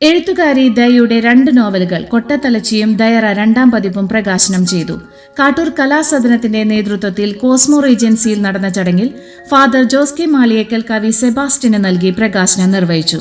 എഴുത്തുകാരി ദയയുടെ രണ്ട് നോവലുകൾ കൊട്ടത്തലച്ചിയും ദയറ രണ്ടാം പതിപ്പും പ്രകാശനം ചെയ്തു. കാട്ടൂർ കലാസദനത്തിന്റെ നേതൃത്വത്തിൽ കോസ്മോ ഏജൻസിയിൽ നടന്ന ചടങ്ങിൽ ഫാദർ ജോസ് കെ മാളിയേക്കൽ കവി സെബാസ്റ്റിന് നൽകി പ്രകാശനം നിർവഹിച്ചു.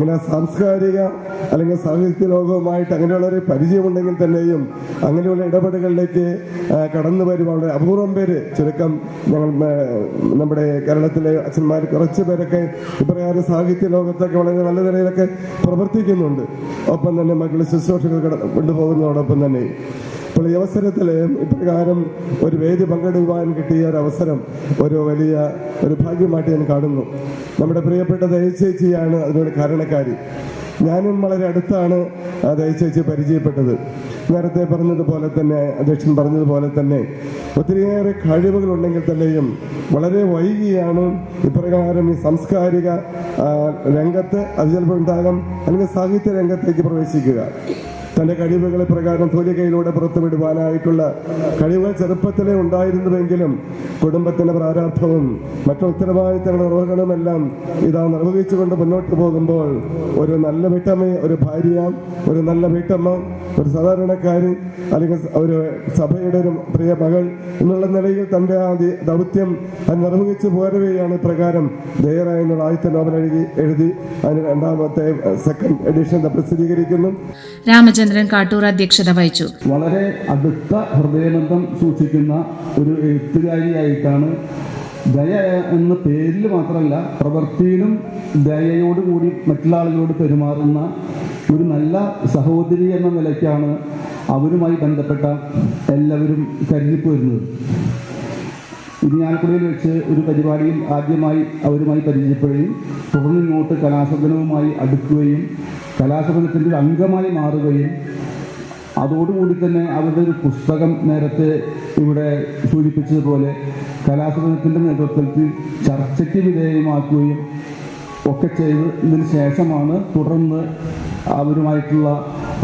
ഇങ്ങനെ സാംസ്കാരിക അല്ലെങ്കിൽ സാഹിത്യ ലോകവുമായിട്ട് അങ്ങനെയുള്ള ഒരു പരിചയമുണ്ടെങ്കിൽ തന്നെയും അങ്ങനെയുള്ള ഇടപെടലുകളിലേക്ക് കടന്നു വരുവാണ് അപൂർവം പേര് ചുരുക്കം ഞങ്ങൾ നമ്മുടെ കേരളത്തിലെ അച്ഛന്മാർ കുറച്ച് പേരൊക്കെ ഇപ്രകാരം സാഹിത്യ ലോകത്തൊക്കെ വളരെ നല്ല നിലയിലൊക്കെ പ്രവർത്തിക്കുന്നുണ്ട്. ഒപ്പം തന്നെ മക്കളെ ശുശ്രൂഷകൾ കൊണ്ടുപോകുന്നതോടൊപ്പം തന്നെ. അപ്പോൾ ഈ അവസരത്തിൽ ഇപ്രകാരം ഒരു വേദി പങ്കെടുക്കുവാൻ കിട്ടിയ ഒരു അവസരം ഒരു വലിയ ഒരു ഭാഗ്യമായിട്ട് ഞാൻ കാണുന്നു. നമ്മുടെ പ്രിയപ്പെട്ട ദയചേച്ചിയാണ് അതിനൊരു കാരണക്കാരി. ഞാനും വളരെ അടുത്താണ് ആ ദയചേച്ചി പരിചയപ്പെട്ടത്. നേരത്തെ പറഞ്ഞതുപോലെ തന്നെ അധ്യക്ഷൻ പറഞ്ഞതുപോലെ തന്നെ ഒത്തിരിയേറെ കഴിവുകൾ ഉണ്ടെങ്കിൽ തന്നെയും വളരെ വൈകിയാണ് ഇപ്രകാരം ഈ സാംസ്കാരിക രംഗത്ത് അത് ചിലപ്പോൾ ഉണ്ടാകാം അല്ലെങ്കിൽ സാഹിത്യ രംഗത്തേക്ക് പ്രവേശിക്കുക. തന്റെ കഴിവുകളെ പ്രകാരം തൊലികയിലൂടെ പുറത്തുവിടുവാനായിട്ടുള്ള കഴിവുകൾ ചെറുപ്പത്തിലേ ഉണ്ടായിരുന്നുവെങ്കിലും കുടുംബത്തിന്റെ പ്രാരാബ്ധവും മറ്റു ഉത്തരവാദിത്തങ്ങളുടെ നിർവഹണമെല്ലാം ഇതാ നിർവഹിച്ചുകൊണ്ട് മുന്നോട്ട് പോകുമ്പോൾ ഒരു നല്ല വീട്ടമ്മ ഒരു ഭാര്യ ഒരു നല്ല വീട്ടമ്മ ഒരു സാധാരണക്കാരി അല്ലെങ്കിൽ ഒരു സഭയുടെ ഒരു പ്രിയ മകൾ എന്നുള്ള നിലയിൽ തന്റെ ആ ദൗത്യം അത് നിർവഹിച്ചു പോരവെയാണ് പ്രകാരം ദയറ എന്നുള്ള ആദ്യത്തെ നോവൽ എഴുതി എഴുതി അതിന് രണ്ടാമത്തെ സെക്കൻഡ് എഡിഷൻ പ്രസിദ്ധീകരിക്കുന്നു. രാമചന്ദ്രൻ കാട്ടൂർ അധ്യക്ഷത വഹിച്ചു. വളരെ അടുത്ത ഹൃദയബന്ധം സൂക്ഷിക്കുന്ന ഒരു എഴുത്തുകാരിയായിട്ടാണ് ദയ എന്ന പേരിൽ മാത്രമല്ല പ്രവൃത്തിയിലും ദയയോടുകൂടി മറ്റുള്ള ആളുകളോട് പെരുമാറുന്ന ഒരു നല്ല സഹോദരി എന്ന നിലയ്ക്കാണ് അവരുമായി ബന്ധപ്പെട്ട എല്ലാവരും കരുതിപ്പോരുന്നത് ഇരിഞ്ഞാലക്കുടയിൽ വെച്ച് ഒരു പരിപാടിയിൽ ആദ്യമായി അവരുമായി പരിചയപ്പെടുകയും തുടർന്ന് ഇങ്ങോട്ട് കലാസദനവുമായി അടുക്കുകയും കലാസദനത്തിന്റെ ഒരു അംഗമായി മാറുകയും അതോടുകൂടി തന്നെ അവരുടെ ഒരു പുസ്തകം നേരത്തെ ഇവിടെ സൂചിപ്പിച്ചതുപോലെ കലാസദനത്തിന്റെ നേതൃത്വത്തിൽ ചർച്ചയ്ക്ക് വിധേയമാക്കുകയും ഒക്കെ ചെയ്തതിന് ശേഷമാണ് തുടർന്ന് അവരുമായിട്ടുള്ള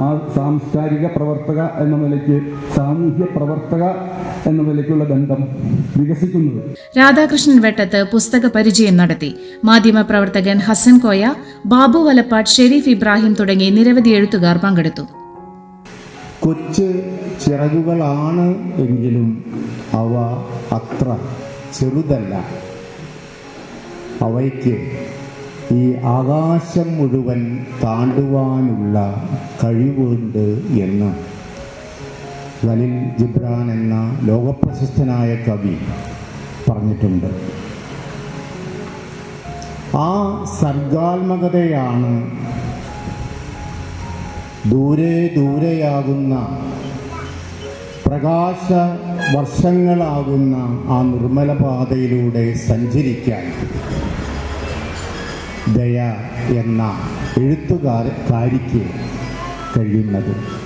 ആ സാംസ്കാരിക പ്രവർത്തക എന്ന നിലയ്ക്ക് സാമൂഹ്യ പ്രവർത്തക എന്ന നിലയ്ക്കുള്ള ബന്ധം വികസിക്കുന്നത്. രാധാകൃഷ്ണൻ വെട്ടത്ത് പുസ്തക പരിചയം നടത്തി. മാധ്യമ പ്രവർത്തകൻ ഹസൻ കോയ ബാബു വലപ്പാട് ഷെരീഫ് ഇബ്രാഹിം തുടങ്ങി നിരവധി എഴുത്തുകാർ പങ്കെടുത്തു. കൊച്ചു ചിറകുകളാണ് എങ്കിലും അവ അത്ര ചെറുതല്ല. അവയ്ക്ക് ഈ ആകാശം മുഴുവൻ താണ്ടുവാനുള്ള കഴിവുണ്ട് എന്ന്. ഖലീൽ ജിബ്രാൻ എന്ന ലോകപ്രശസ്തനായ കവി പറഞ്ഞിട്ടുണ്ട്. ആ സർഗാത്മകതയാണ് ദൂരെ ദൂരെയാകുന്ന പ്രകാശ വർഷങ്ങളാകുന്ന ആ നിർമ്മല പാതയിലൂടെ സഞ്ചരിക്കാൻ. ദയ എന്ന എഴുത്തുകാരിക്ക് കഴിയുന്നത്.